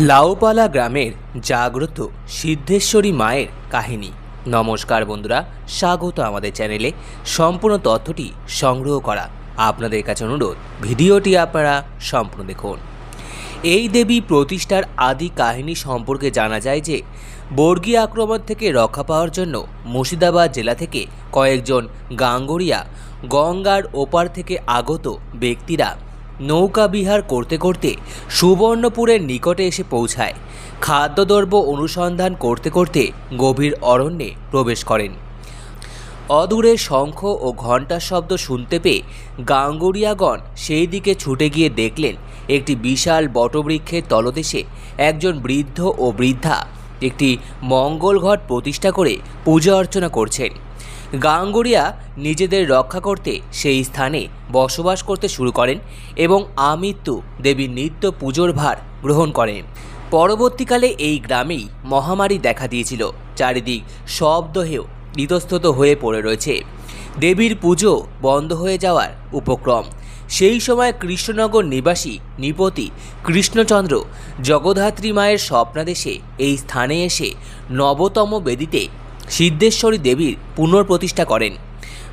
লাউপালা গ্রামের জাগ্রত সিদ্ধেশ্বরী মায়ের কাহিনী। নমস্কার বন্ধুরা, স্বাগত আমাদের চ্যানেলে। সম্পূর্ণ তথ্যটি সংগ্রহ করা আপনাদের কাছে অনুরোধ, ভিডিওটি আপনারা সম্পূর্ণ দেখুন। এই দেবী প্রতিষ্ঠার আদি কাহিনী সম্পর্কে জানা যায় যে, বর্গী আক্রমণ থেকে রক্ষা পাওয়ার জন্য মুর্শিদাবাদ জেলা থেকে কয়েকজন গাঙ্গরিয়া গঙ্গার ওপার থেকে আগত ব্যক্তিরা নৌকা বিহার করতে করতে সুবর্ণপুরের নিকটে এসে পৌঁছায়। খাদ্যদ্রব্য অনুসন্ধান করতে করতে গভীর অরণ্যে প্রবেশ করেন। অদূরে শঙ্খ ও ঘণ্টার শব্দ শুনতে পেয়ে গাঙ্গুরিয়াগণ সেই দিকে ছুটে গিয়ে দেখলেন একটি বিশাল বটবৃক্ষের তলদেশে একজন বৃদ্ধ ও বৃদ্ধা একটি মঙ্গল ঘট প্রতিষ্ঠা করে পূজা অর্চনা করছেন। গাঙ্গুরিয়া নিজেদের রক্ষা করতে সেই স্থানে বসবাস করতে শুরু করেন এবং আমৃত্যু দেবীর নিত্য পুজোর ভার গ্রহণ করেন। পরবর্তীকালে এই গ্রামেই মহামারী দেখা দিয়েছিল। চারিদিক শব্দহেও ইতস্তত হয়ে পড়ে রয়েছে। দেবীর পুজো বন্ধ হয়ে যাওয়ার উপক্রম। সেই সময় কৃষ্ণনগর নিবাসী নৃপতি কৃষ্ণচন্দ্র জগদ্ধাত্রী মায়ের স্বপ্নাদেশে এই স্থানে এসে নবতম বেদিতে সিদ্ধেশ্বরী দেবীর পুনঃপ্রতিষ্ঠা করেন।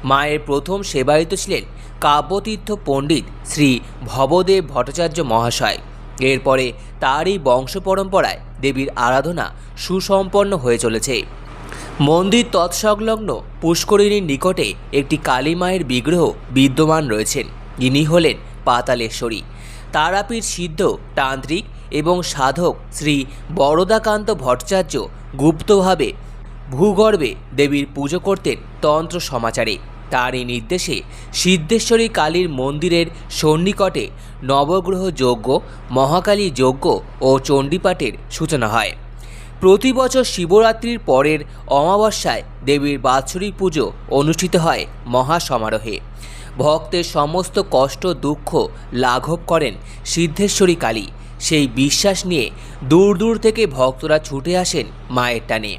মায়ের প্রথম সেবায়িত ছিলেন কাব্যতীর্থ পণ্ডিত শ্রী ভবদেব ভট্টাচার্য মহাশয়। এরপরে তারই বংশ পরম্পরায় দেবীর আরাধনা সুসম্পন্ন হয়ে চলেছে। মন্দির তৎসংলগ্ন পুষ্করিণীর নিকটে একটি কালী মায়ের বিগ্রহ বিদ্যমান রয়েছেন। ইনি হলেন পাতালেশ্বরী। তারাপীঠ সিদ্ধ, তান্ত্রিক এবং সাধক শ্রী বরদাকান্ত ভট্টাচার্য গুপ্তভাবে ভূগর্ভে দেবীর পুজো করতেন তন্ত্র সমাচারে। তারই নির্দেশে সিদ্ধেশ্বরী কালীর মন্দিরের সন্নিকটে নবগ্রহ যজ্ঞ, মহাকালী যজ্ঞ ও চণ্ডীপাঠের সূচনা হয়। প্রতি বছর শিবরাত্রির পরের অমাবস্যায় দেবীর বাৎসরিক পুজো অনুষ্ঠিত হয় মহা সমারোহে ভক্তের সমস্ত কষ্ট, দুঃখ লাঘব করেন সিদ্ধেশ্বরী কালী। সেই বিশ্বাস নিয়ে দূর দূর থেকে ভক্তরা ছুটে আসেন মায়ের টানে।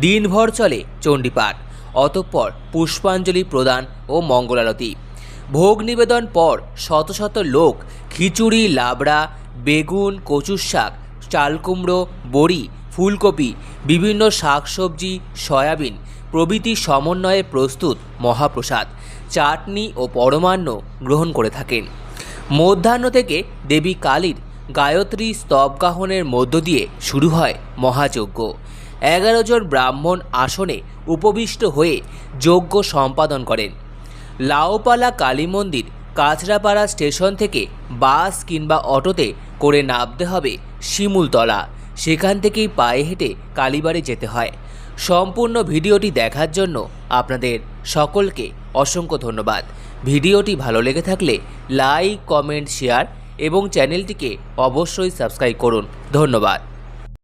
দিনভর চলে চণ্ডীপাঠ। অতঃপর পুষ্পাঞ্জলি প্রদান ও মঙ্গলারতি। ভোগ নিবেদন পর শত শত লোক খিচুড়ি, লাবড়া, বেগুন, কচুর শাক, চালকুমড়ো, বড়ি, ফুলকপি, বিভিন্ন শাকসবজি, সয়াবিন প্রভৃতি সমন্বয়ে প্রস্তুত মহাপ্রসাদ, চাটনি ও পরমান্ন গ্রহণ করে থাকেন। মধ্যাহ্ন থেকে দেবী কালীর গায়ত্রী স্তবগাহনের মধ্য দিয়ে শুরু হয় মহাযজ্ঞ। এগারো জন ব্রাহ্মণ আসনে উপবিষ্ট হয়ে যজ্ঞ সম্পাদন করেন। লাওপালা কালী মন্দির কাছড়াপাড়া স্টেশন থেকে বাস কিংবা অটোতে করে নামতে হবে শিমুলতলা। সেখান থেকেই পায়ে হেঁটে কালীবাড়ি যেতে হয়। সম্পূর্ণ ভিডিওটি দেখার জন্য আপনাদের সকলকে অসংখ্য ধন্যবাদ। ভিডিওটি ভালো লেগে থাকলে লাইক, কমেন্ট, শেয়ার এবং চ্যানেলটিকে অবশ্যই সাবস্ক্রাইব করুন। ধন্যবাদ।